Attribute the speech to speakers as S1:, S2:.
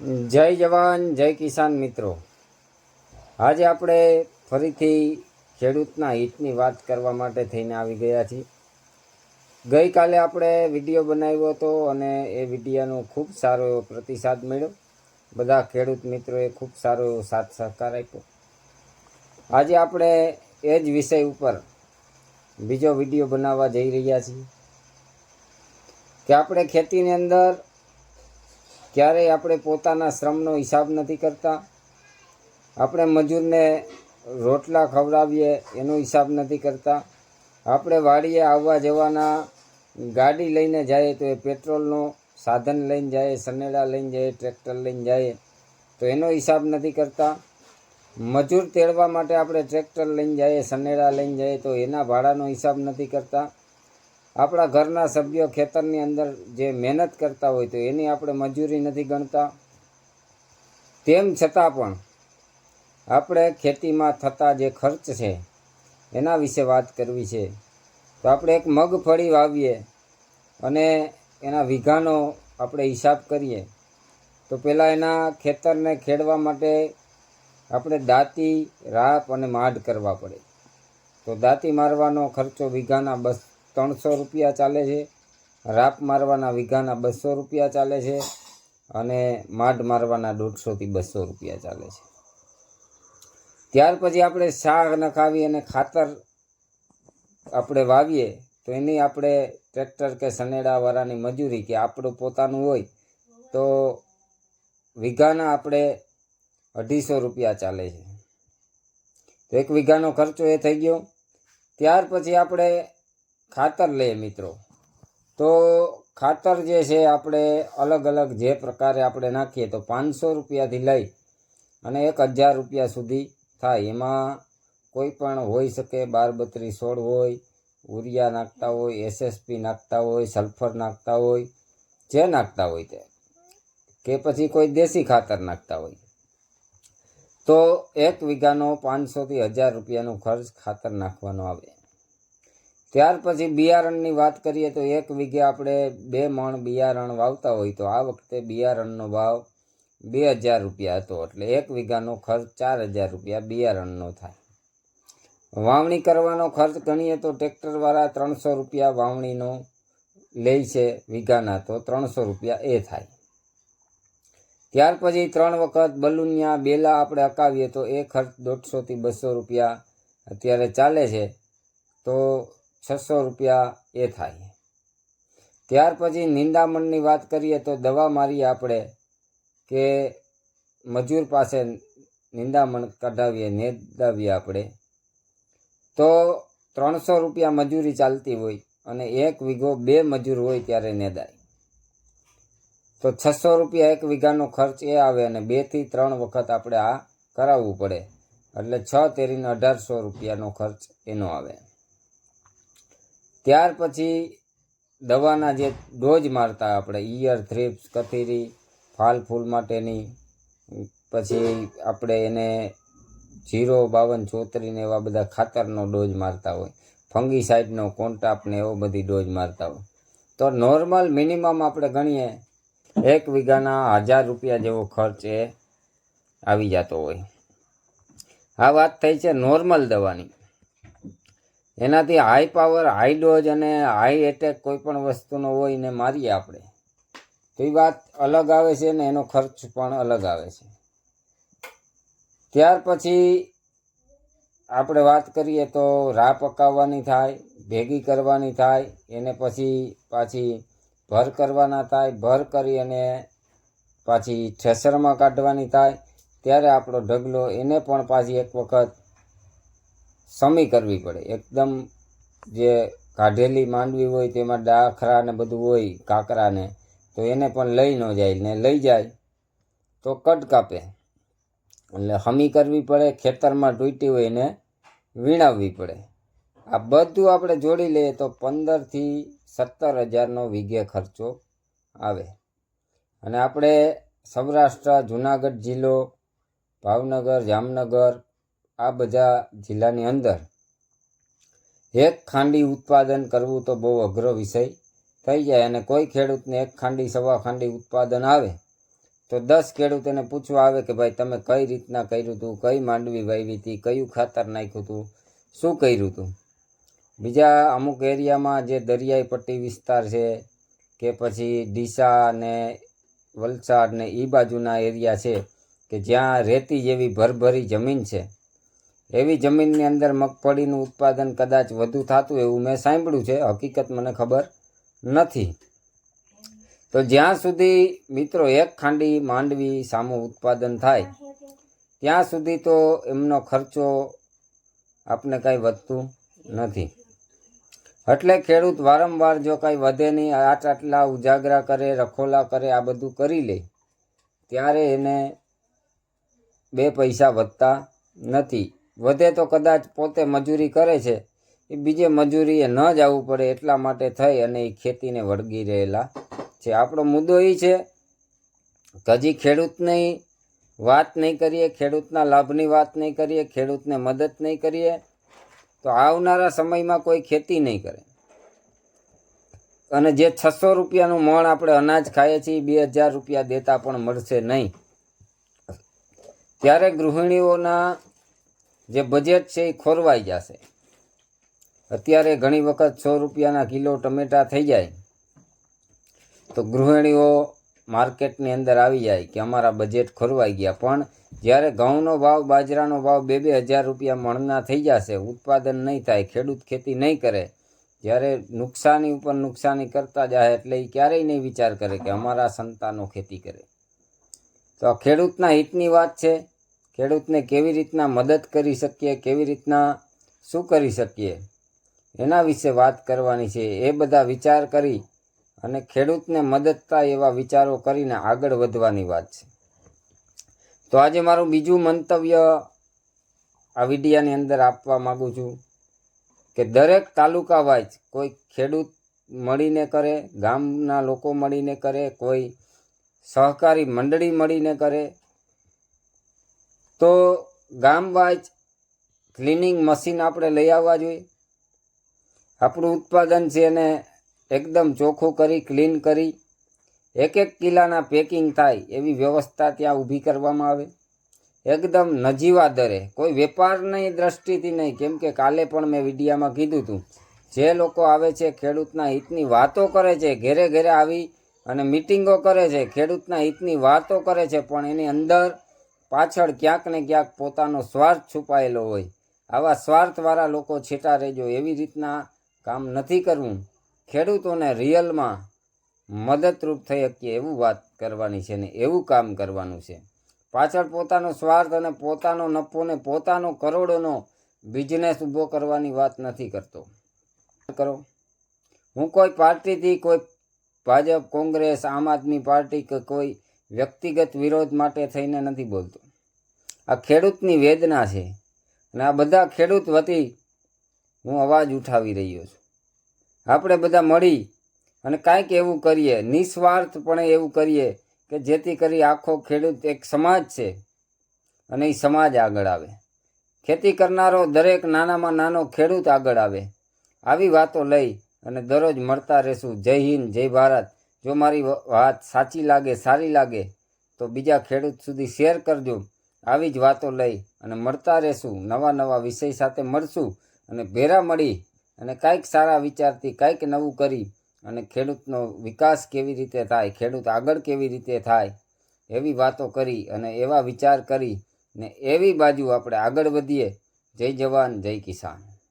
S1: જય જવાન, જય કિસાન મિત્રો. આજે આપણે ફરીથી ખેડૂતના હિતની વાત કરવા માટે થઈને આવી ગયા છીએ. ગઈકાલે આપણે વીડિયો બનાવ્યો હતો અને એ વિડીયોનો ખૂબ સારો એવો પ્રતિસાદ મળ્યો. બધા ખેડૂત મિત્રોએ ખૂબ સારો એવો સાથ સહકાર આપ્યો. આજે આપણે એ જ વિષય ઉપર બીજો વીડિયો બનાવવા જઈ રહ્યા છીએ કે આપણે ખેતીની અંદર ક્યારેય આપણે પોતાના શ્રમનો હિસાબ નથી કરતા. આપણે મજૂરને રોટલા ખવડાવીએ એનો હિસાબ નથી કરતા. આપણે વાડીએ આવવા જવાના, ગાડી લઈને જઈએ તો એ પેટ્રોલનો સાધન લઈને જાય, સનેડા લઈને જાય, ટ્રેક્ટર લઈને જાય, તો એનો હિસાબ નથી કરતા. મજૂર તેડવા માટે આપણે ટ્રેક્ટર લઈને જઈએ સનેડા લઈને જઈએ તો એના ભાડાનો હિસાબ નથી કરતા. આપણા ઘરના સભ્યો ખેતરની અંદર જે મહેનત કરતા હોય તો એની આપણે મજૂરી નથી ગણતા. તેમ છતાં પણ આપણે ખેતીમાં થતા જે ખર્ચ છે, એના વિશે વાત કરવી છે. તો આપણે એક મગફળી વાવીએ અને એના વીઘાનો આપણે હિસાબ કરીએ. તો પહેલાં એના ખેતરને ખેડવા માટે આપણે દાંતી, રાપ અને માડ કરવા પડે. તો દાંતી મારવાનો ખર્ચો વીઘાના બસ ત્રણસો રૂપિયા ચાલે છે. રાપ મારવાના વીઘાના બસો રૂપિયા ચાલે છે અને માઢ મારવાના દોઢસોથી બસો રૂપિયા ચાલે છે. ત્યાર પછી આપણે શાક નખાવી અને ખાતર આપણે વાવીએ તો એની આપણે ટ્રેક્ટર કે સનેડાવાળાની મજૂરી કે આપણું પોતાનું હોય તો વીઘાના આપણે અઢીસો રૂપિયા ચાલે છે. તો એક વીઘાનો ખર્ચો એ થઈ ગયો. ત્યાર પછી આપણે ખાતર લઈએ મિત્રો. તો ખાતર જે છે આપણે અલગ અલગ જે પ્રકારે આપણે નાખીએ તો પાંચસો રૂપિયાથી લઈ અને એક હજાર રૂપિયા સુધી થાય. એમાં કોઈ પણ હોઈ શકે બાર બત્રી સોળ હોય ઉરિયા નાખતા હોય એસએસપી નાખતા હોય, સલ્ફર નાખતા હોય, જે નાખતા હોય તે. કે પછી કોઈ દેશી ખાતર નાખતા હોય. તો એક વીઘાનો પાંચસોથી હજાર રૂપિયાનો ખર્ચ ખાતર નાખવાનો આવે. ત્યાર પછી બિયારણની વાત કરીએ તો એક વીઘે આપણે બે મણ બિયારણ વાવતા હોય તો આ વખતે બિયારણનો ભાવ બે હજાર રૂપિયા હતો. એટલે એક વીઘાનો ખર્ચ ચાર હજાર રૂપિયા બિયારણનો થાય. વાવણી કરવાનો ખર્ચ ગણીએ તો ટ્રેક્ટરવાળા ત્રણસો રૂપિયા વાવણીનો લે છે વીઘાના, તો ત્રણસો રૂપિયા એ થાય. ત્યાર પછી ત્રણ વખત બલુનિયા બેલા આપણે અકાવીએ તો એ ખર્ચ દોઢસોથી બસો રૂપિયા અત્યારે ચાલે છે. તો છસો રૂપિયા એ થાય. ત્યાર પછી નિંદામણની વાત કરીએ તો દવા મારીએ આપણે કે મજૂર પાસે નિંદામણ કઢાવીએ, નેદાવીએ આપણે. તો ત્રણસો રૂપિયા મજૂરી ચાલતી હોય અને એક વીઘો બે મજૂર હોય ત્યારે નેદાય. તો છસો રૂપિયા એક વીઘાનો ખર્ચ એ આવે અને બેથી ત્રણ વખત આપણે આ કરાવવું પડે. એટલે છ તેરીને અઢારસો રૂપિયાનો ખર્ચ એનો આવે. ત્યાર પછી દવાના જે ડોઝ મારતા આપણે, ઈયર થ્રીપ્સ, કથીરી, ફાલ ફૂલ માટેની, પછી આપણે એને જીરો, બાવન ચોતરીને એવા બધા ખાતરનો ડોઝ મારતા હોય. ફંગી સાઇડનો કોન્ટાપ ને એવો બધી ડોઝ મારતા હોય. તો નોર્મલ મિનિમમ આપણે ગણીએ, એક વીઘાના હજાર રૂપિયા જેવો ખર્ચ એ આવી જતો હોય. આ વાત થઈ છે નોર્મલ દવાની. એનાથી હાઈ પાવર હાઈ ડોઝ અને હાઈ એટેક કોઈ પણ વસ્તુનો હોય એને મારીએ આપણે. તો એ વાત અલગ આવે છે ને એનો ખર્ચ પણ અલગ આવે છે. ત્યાર પછી આપણે વાત કરીએ તો રા પકાવવાની થાય, ભેગી કરવાની થાય, એને પછી પાછી ભર કરવાના થાય, ભર કરી અને પાછી ઠેસરમાં કાઢવાની થાય. ત્યારે આપણો ઢગલો એને પણ પાછી એક વખત સમી કરવી પડે. એકદમ જે કાઢેલી માંડવી હોય તેમાં ડાખરા ને બધું હોય કાંકરાને તો એને પણ લઈ ન જાય ને લઈ જાય તો કટ કાપે. એટલે હમી કરવી પડે, ખેતરમાં તૂટી હોય એને વીણાવવી પડે. આ બધું આપણે જોડી લઈએ તો પંદરથી સત્તર હજારનો વીઘે ખર્ચો આવે. અને આપણે સૌરાષ્ટ્ર, જુનાગઢ જિલ્લો, ભાવનગર, જામનગર આ બધા જિલ્લાની અંદર એક ખાંડી ઉત્પાદન કરવું તો બહુ અઘરો વિષય થઈ જાય અને કોઈ ખેડૂતને એક ખાંડી, સવા ખાંડી ઉત્પાદન આવે તો દસ ખેડૂત એને પૂછવા આવે કે ભાઈ તમે કઈ રીતના કર્યું હતું કઈ માંડવી વાવી હતી, કયું ખાતર નાખ્યું હતું શું કર્યું હતું બીજા અમુક એરિયામાં જે દરિયાઈ પટ્ટી વિસ્તાર છે કે પછી ડીસા ને વલસાડ ને એ બાજુના એરિયા છે કે જ્યાં રેતી જેવી ભરભરી જમીન છે. એવી જમીનની અંદર મગફળીનું ઉત્પાદન કદાચ વધુ થતું એવું મેં સાંભળ્યું છે. હકીકત મને ખબર નથી. તો જ્યાં સુધી મિત્રો એક ખાંડી માંડવી સામું ઉત્પાદન થાય, ત્યાં સુધી તો એમનો ખર્ચો આપને કાંઈ વધતું નથી. એટલે ખેડૂત વારંવાર જો કાંઈ વધે નહીં, આટ આટલા ઉજાગરા કરે, રખોલા કરે, આ બધું કરી લે, ત્યારે એને બે પૈસા વધતા નથી. વધે તો કદાચ પોતે મજૂરી કરે છે. એ બીજે મજૂરીએ ન જવું પડે એટલા માટે થઈ અને એ ખેતીને વળગી રહેલા છે. આપણો મુદ્દો એ છે હજી ખેડૂતની વાત નહીં કરીએ, ખેડૂતના લાભની વાત નહીં કરીએ, ખેડૂતને મદદ નહીં કરીએ, તો આવનારા સમયમાં કોઈ ખેતી નહીં કરે. અને જે છસો રૂપિયાનું મણ આપણે અનાજ ખાઈએ છીએ બે હજાર રૂપિયા દેતા પણ મળશે નહીં. ત્યારે ગૃહિણીઓના જે બજેટ છે એ ખોરવાઈ જશે. અત્યારે ઘણી વખત સો રૂપિયાના કિલો ટમેટા થઈ જાય. તો ગૃહિણીઓ માર્કેટની અંદર આવી જાય કે અમારા બજેટ ખોરવાઈ ગયા. પણ જ્યારે ઘઉંનો ભાવ, બાજરાનો ભાવ બે બે હજાર રૂપિયા મણના થઈ જશે, ઉત્પાદન નહીં થાય, ખેડૂત ખેતી નહીં કરે, જ્યારે નુકસાની ઉપર નુકસાની કરતા જાય એટલે એ ક્યારેય નહીં વિચાર કરે કે અમારા સંતાનો ખેતી કરે. તો આ ખેડૂતના હિતની વાત છે. ખેડૂતને કેવી રીતના મદદ કરી શકીએ, કેવી રીતના શું કરી શકીએ, એના વિશે વાત કરવાની છે. એ બધા વિચાર કરી અને ખેડૂતને મદદ થાય એવા વિચારો કરીને આગળ વધવાની વાત છે. તો આજે મારું બીજું મંતવ્ય આ વિડિયાની અંદર આપવા માગું છું કે દરેક તાલુકા વાઇઝ કોઈ ખેડૂત મળીને કરે, ગામના લોકો મળીને કરે, કોઈ સહકારી મંડળી મળીને કરે તો ગામ વાઇઝ ક્લિનિંગ મશીન આપણે લઈ આવવા જોઈએ. આપણું ઉત્પાદન છે એને એકદમ ચોખ્ખું કરી, ક્લીન કરી, એક એક કિલ્લાના પેકિંગ થાય એવી વ્યવસ્થા ત્યાં ઊભી કરવામાં આવે. એકદમ નજીવા દરે. કોઈ વેપારની દ્રષ્ટિથી નહીં, કેમ કે કાલે પણ મેં વિડીયામાં કીધું હતું જે લોકો આવે છે ખેડૂતના હિતની વાતો કરે છે, ઘેરે ઘેરે આવી અને મિટિંગો કરે છે, ખેડૂતના હિતની વાતો કરે છે, પણ એની અંદર પાછળ ક્યાંક ને ક્યાંક પોતાનો સ્વાર્થ છુપાયેલો હોય. આવા સ્વાર્થવાળા લોકો છેટા રહેજો, એવી રીતના કામ નથી કરવું. ખેડૂતોને રિયલમાં મદદરૂપ થઈ શકીએ એવું વાત કરવાની છે ને એવું કામ કરવાનું છે. પાછળ પોતાનો સ્વાર્થ અને પોતાનો નફો ને પોતાનો કરોડોનો બિઝનેસ ઊભો કરવાની વાત નથી કરતો. કરો? હું કોઈ પાર્ટીથી કોઈ ભાજપ, કોંગ્રેસ, આમ આદમી પાર્ટી કે કોઈ વ્યક્તિગત વિરોધ માટે થઈને નથી બોલતો. આ ખેડૂતની વેદના છે અને આ બધા ખેડૂત વતી હું અવાજ ઉઠાવી રહ્યો છું. આપણે બધા મળી અને કાંઈક એવું કરીએ, નિસ્વાર્થપણે એવું કરીએ કે જેથી કરી આખો ખેડૂત એક સમાજ છે અને એ સમાજ આગળ આવે. ખેતી કરનારો દરેક નાનામાં નાનો ખેડૂત આગળ આવે. આવી વાતો લઈ અને દરરોજ મળતા રહેશું. જય હિન્દ, જય ભારત. જો મારી વાત સાચી લાગે, સારી લાગે, તો બીજા ખેડૂત સુધી શેર કરજો. આવી જ વાતો લઈ અને મળતા રહેશું. નવા નવા વિષય સાથે મળશું અને ભેરા મળી અને કાંઈક સારા વિચારથી, કાંઈક નવું કરી અને ખેડૂતનો વિકાસ કેવી રીતે થાય, ખેડૂત આગળ કેવી રીતે થાય, એવી વાતો કરી અને એવા વિચાર કરી ને એવી બાજુ આપણે આગળ વધીએ. જય જવાન, જય કિસાન.